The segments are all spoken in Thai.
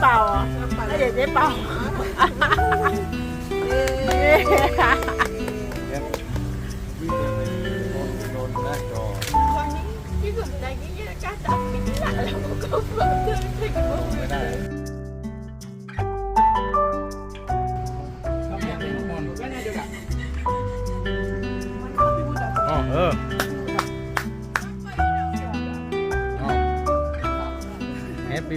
เป่าเยเดี๋ยวเจ๊เป่าเหรอแล้วเดี๋ยวเจ๊เป่าที่สุดในที่สนใจเยอะๆก็จับปิดหลังแล้วก็เปิดเพื่อนให้กันไม่ได้อ๋อเอออ๋อ Happy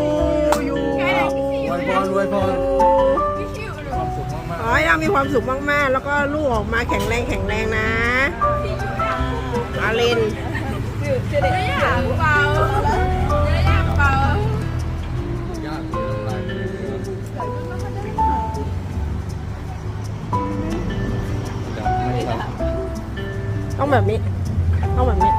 วยพรอวยพรพี่ชิวหรือความสุขมากขอให้เรามีความสุขมาก ๆ แล้วก็ลูกออกมาแข็งแรงแข็งแรงนะ อาเลนจะได้อยากเป่าจะได้อยากเป่าๆยากเลยน้ำลายจะไม่ทำต้องแบบนี้ ต้องแบบนี้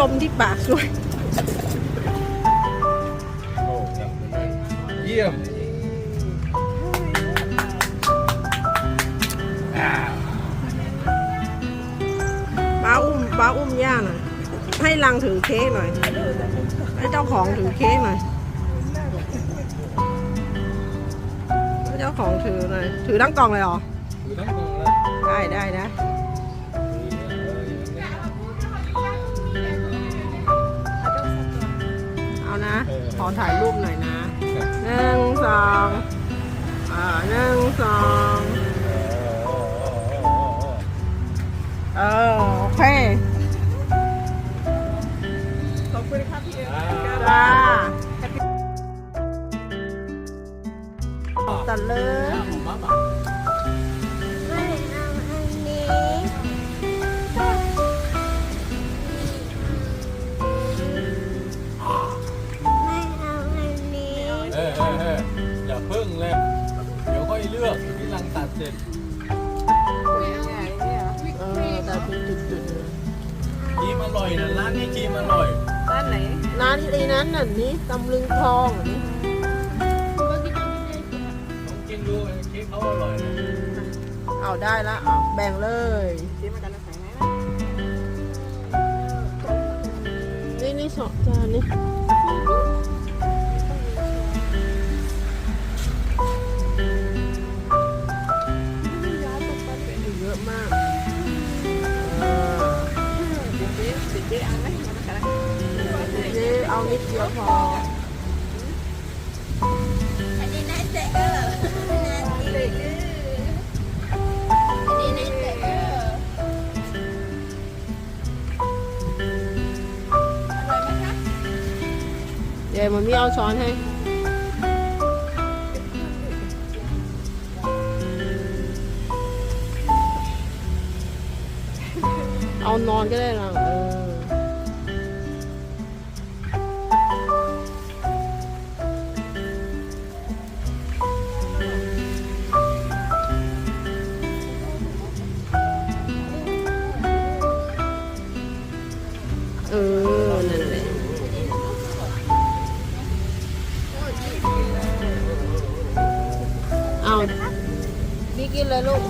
ลมที่ปากช่วยโอ้จับเลยเยี่ยมอ่าป้าอุ้มป้าอุ้มย่าหน่อยให้ลังถือเค้กหน่อย ให้เจ้าของถือเค้กหน่อยให้เจ้าของถือหน่อย ถือทั้งกล่องเลยเหรอ ถือทั้งกองแล้วได้ได้นะ ขอถ่ายรูปหน่อยนะหนึ่งสองอ่าหนึ่งสองเออโอเคขอบคุณครับพี่เอ๋จ้าตัดเลย เสร็จเออแต่จุดจุดจุดครีมอร่อยนะร้านนี้ครีมอร่อยด้านไหนร้านไอ้นั้นน่ะนี่ตำลึงทองอันนี้ลองกินดูเค้กเขาอร่อยนะเอาได้ละเอาแบ่งเลย ซื้อมากันแล้วใส่ไหมนี่นี่สองจานนี่ อะมากเออเดี๋ยวเจ๊เดี๋ยวเจ๊เอาไหมมากันแล้วเจ๊เอานิดเดียวพออันนี้น่าจะเออน่าจะเลยอันนี้น่าจะเอออร่อยไหมคะเดี๋ยวมันมีเอาช้อนให้ อนอนก็ได้ล่ะเออนั่นแหละเอามีกินเลยลูก